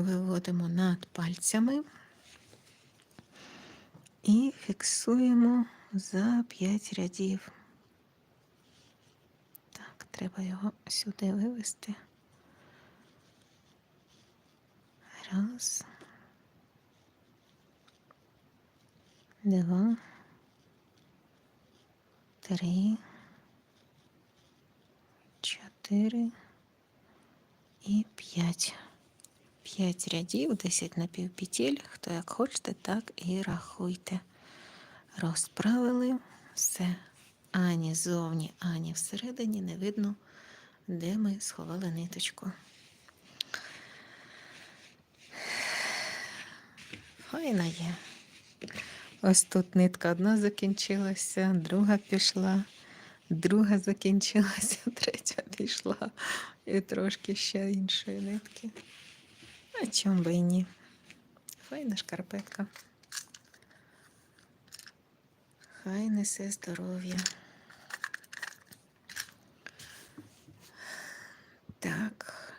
виводимо над пальцями і фіксуємо за 5 рядів. Так, треба його сюди вивести. Раз. Два. Три. Чотири. І п'ять. П'ять рядів, 10 напівпетель. Хто як хочете, так і рахуйте. Розправили все. Ані зовні, ані всередині не видно, де ми сховали ниточку. Файна є. Ось тут нитка одна закінчилася, друга пішла, друга закінчилася, третя пішла. І трошки ще іншої нитки. А чому би і ні? Файна шкарпетка. Хай несе здоров'я. Так.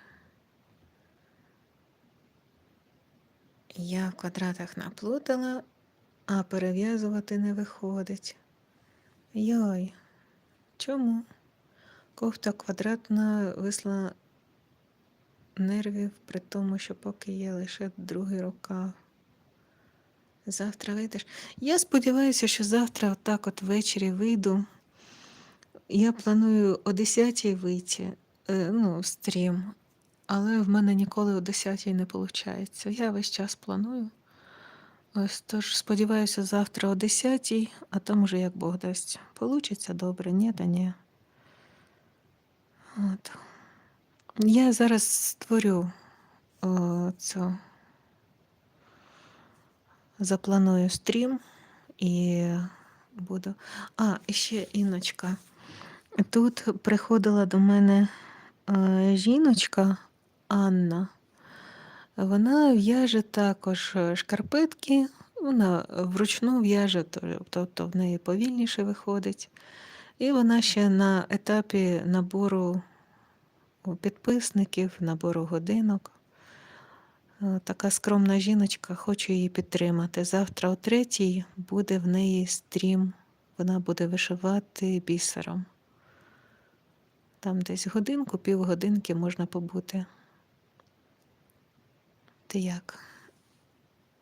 Я в квадратах наплутала, а перев'язувати не виходить. Йой, чому? Кофта квадратна висла нервів, при тому, що поки є лише другий рукав. Завтра вийдеш. Я сподіваюся, що завтра, отак от ввечері вийду. Я планую о 10 вийти, е, ну, стрім, але в мене ніколи о 10 не виходить. Я весь час планую. Ось тож сподіваюся, завтра о 10, а там уже як Бог дасть. Получиться добре, ні, та ні. От. Я зараз створю о, цю запланую стрім і буду. А, ще іночка. Тут приходила до мене е, жіночка Анна. Вона в'яже також шкарпетки, вона вручну в'яже, тобто в неї повільніше виходить. І вона ще на етапі набору підписників, набору годинок. Е, Така скромна жіночка, хочу її підтримати. Завтра о третій буде в неї стрім. Вона буде вишивати бісером. Там десь годинку, півгодинки можна побути. Ти як?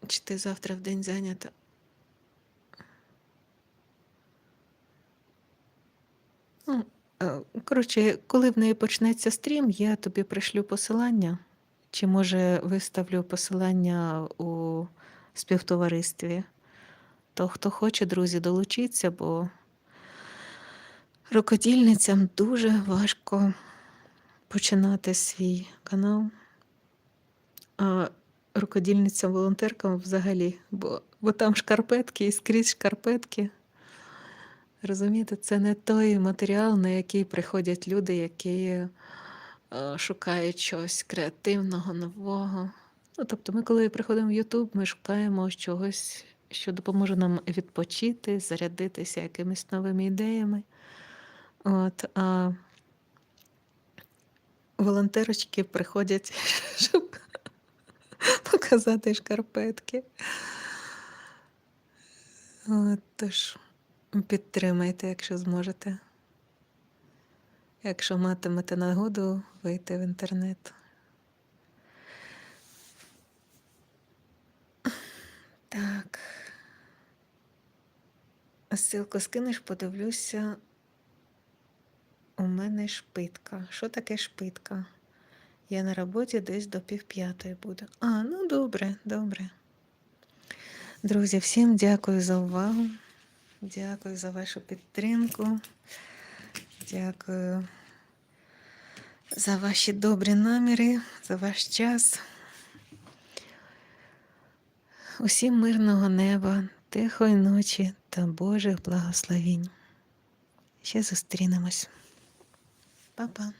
Чи ти завтра в день зайнята? Ну, коротше, коли в неї почнеться стрім, я тобі пришлю посилання. Чи може виставлю посилання у співтоваристві? То хто хоче, друзі, долучіться, бо рукодільницям дуже важко починати свій канал. А рукодільницям волонтеркам взагалі, бо, бо там шкарпетки і скрізь шкарпетки. Розумієте, це не той матеріал, на який приходять люди, які е, шукають щось креативного, нового. Ну, тобто, ми, коли приходимо в YouTube, ми шукаємо чогось, що допоможе нам відпочити, зарядитися якимись новими ідеями. От, а волонтерочки приходять, щоб показати шкарпетки. От, тож підтримайте, якщо зможете. Якщо матимете нагоду вийти в інтернет. Так. Ссылку скинеш, подивлюся. У мене шпитка. Що таке шпитка? Я на роботі десь до півп'ятої буду. А, ну добре, добре. Друзі, всім дякую за увагу. Дякую за вашу підтримку. Дякую за ваші добрі наміри, за ваш час. Усім мирного неба, тихої ночі та Божих благословінь. Ще зустрінемось. Па-па.